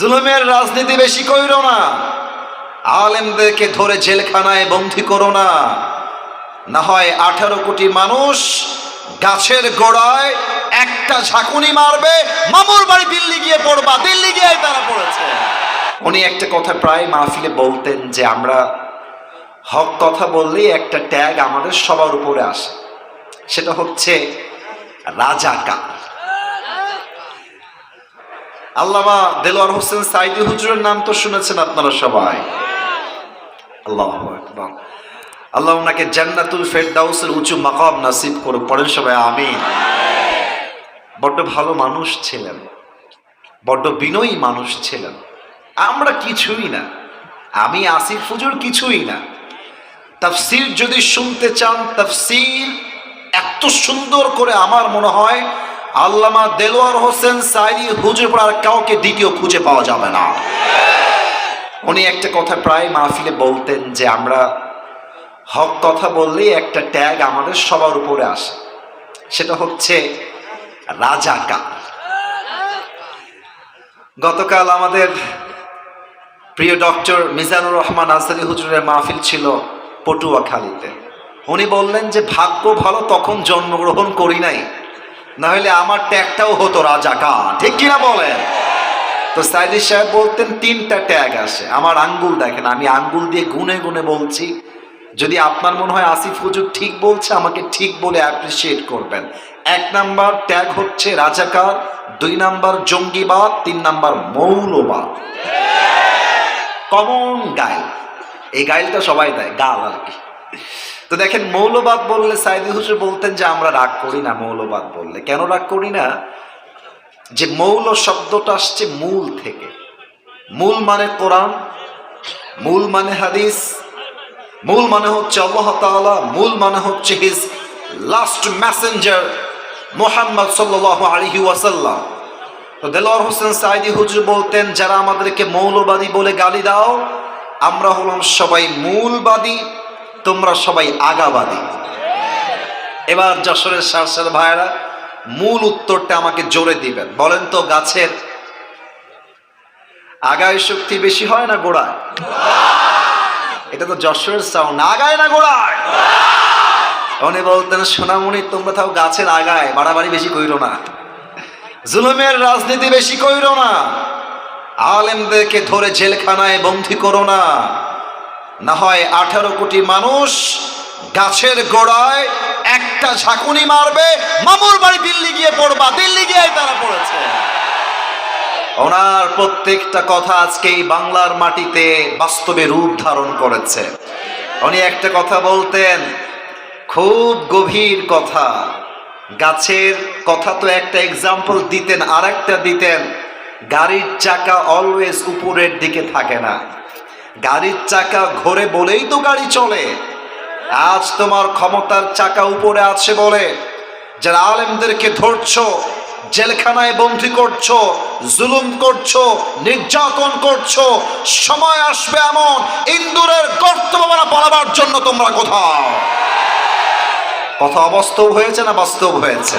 জুলুমের রাজনীতি বেশি কইর না। আলেমদেরকে ধরে জেলখানায় বন্দি করো না। না হয় আঠারো কোটি মানুষ গাছের গোড়ায় একটা ঝাঁকুনি মারবে, মামুর বাড়ি দিল্লি গিয়ে পড়বা, দিল্লি গিয়ে তারা পড়েছে। উনি একটা কথা প্রায় মাহফিলে বলতেন যে আমরা হক কথা বললেই একটা ট্যাগ আমাদের সবার উপরে আসে। সেটা হচ্ছে রাজাকা আল্লামা দেলোয়ার হোসেন সাইদি হুজুরের নাম তো শুনেছেন আপনারা সবাই। আল্লাহ আল্লাহ ওনাকে জান্নাতুল ফেরদাউসের উঁচু মাকাম নাসিব করে পড়েন সবাই আমি বড্ড ভালো মানুষ ছিলেন। বড্ড বিনয়ী মানুষ ছিলেন। আমরা কিছুই না। আমি আসিফ হুজুর কিছুই না। তাফসির যদি শুনতে চান, তাফসির এত সুন্দর করে আমার মনে হয় আল্লামা দেলোয়ার হোসেন সাইদি হুজুর পর আর কাউকে দ্বিতীয় খুঁজে পাওয়া যাবে না। উনি একটা কথা প্রায় মাহফিলে বলতেন যে, আমরা হক কথা বললেই একটা ট্যাগ আমাদের সবার উপরে আসে। সেটা হচ্ছে রাজাকা গতকাল আমাদের প্রিয় ডক্টর মিজানুর রহমান আজহারি হুজুরের মাহফিল ছিল পটুয়াখালীতে। উনি বললেন যে, ভাগ্য ভালো, তখন জন্মগ্রহণ করি নাই। না হলে আমার ট্যাগটাও হতো রাজা রাজাকা। ঠিক কিনা বলেন? তো সাইদি সাহেব বলতেন, তিনটা ট্যাগ আসে। আমার আঙ্গুল দেখেন, আমি আঙ্গুল দিয়ে গুনে গুনে বলছি, যদি আপনার মনে হয় আসিফ হুজুর ঠিক বলছে, আমাকে ঠিক বলে অ্যাপ্রিসিয়েট করবেন। এক নাম্বার ট্যাগ হচ্ছে রাজাকার, দুই নাম্বার জঙ্গিবাদ, তিন নাম্বার মৌলবাদ। কমন গাইল এই গাইলটা সবাই দেয়, গাল আর কি। তো দেখেন, মৌলবাদ বললে সাইদি হুজুর বলতেন যে, আমরা রাগ করি না মৌলবাদ বললে। কেন রাগ করি না? যে মৌল শব্দটা আসছে মূল থেকে। মূল মানে কোরআন, মূল মানে হাদিস, মূল মানে হচ্ছে আল্লাহ মূল মানে হচ্ছে হিজ লাস্ট মেসেঞ্জার মোহাম্মদ সাল্লাল্লাহু আলাইহি ওয়াসাল্লাম। তো দেলোয়ার হোসেন সাইদি হুজুর বলতেন, যারা আমাদেরকে মৌলবাদী বলে গালি দাও, আমরা হলাম সবাই মূলবাদী। তোমরা সবাই আগাবাদী। এবার যশোরের সারসার ভাইয়েরা, মূল উত্তরটা আমাকে জোরে দিবেন। বলেন তো গাছের আগায় শক্তি বেশি হয় না গোড়ায়? এটা তো যশোরের সাউন্ড আগায় না গোড়ায়? উনি বলতেন, সোনামণি, তোমরা তাও গাছের আগায়, বাড়াবাড়ি বেশি কইরো না। জুলুমের রাজনীতি বেশি কইরো না। আলেমদেরকে ধরে জেলখানায় বন্দি করো না। না হয় আঠারো কোটি মানুষ গাছের গোড়ায় একটা ঝাঁকুনি মারবে, মামুর বাড়ি দিল্লি গিয়ে পড়বা, দিল্লি গিয়ে তারা পড়েছে। ওনার প্রত্যেকটা কথা আজকে এই বাংলার মাটিতে বাস্তবে রূপ ধারণ করেছে। উনি একটা কথা বলতেন, খুব গভীর কথা। গাছের কথা তো একটা এক্সাম্পল দিতেন আর একটা দিতেন, গাড়ির চাকা অলওয়েজ উপরের দিকে থাকে না। গাড়ির চাকা ঘোরে বলেই তো গাড়ি চলে। আজ তোমার ক্ষমতার চাকা উপরে আছে বলে যারা আলেমদেরকে ধরছো, জেলখানায় বন্দি করছ, জুলুম করছ, নির্যাতন করছ, সময় আসবে এমন ইন্দুরের গর্ত বাবারা পালাবার জন্য তোমরা কোথাও। কথা অবাস্তব হয়েছে না বাস্তব হয়েছে?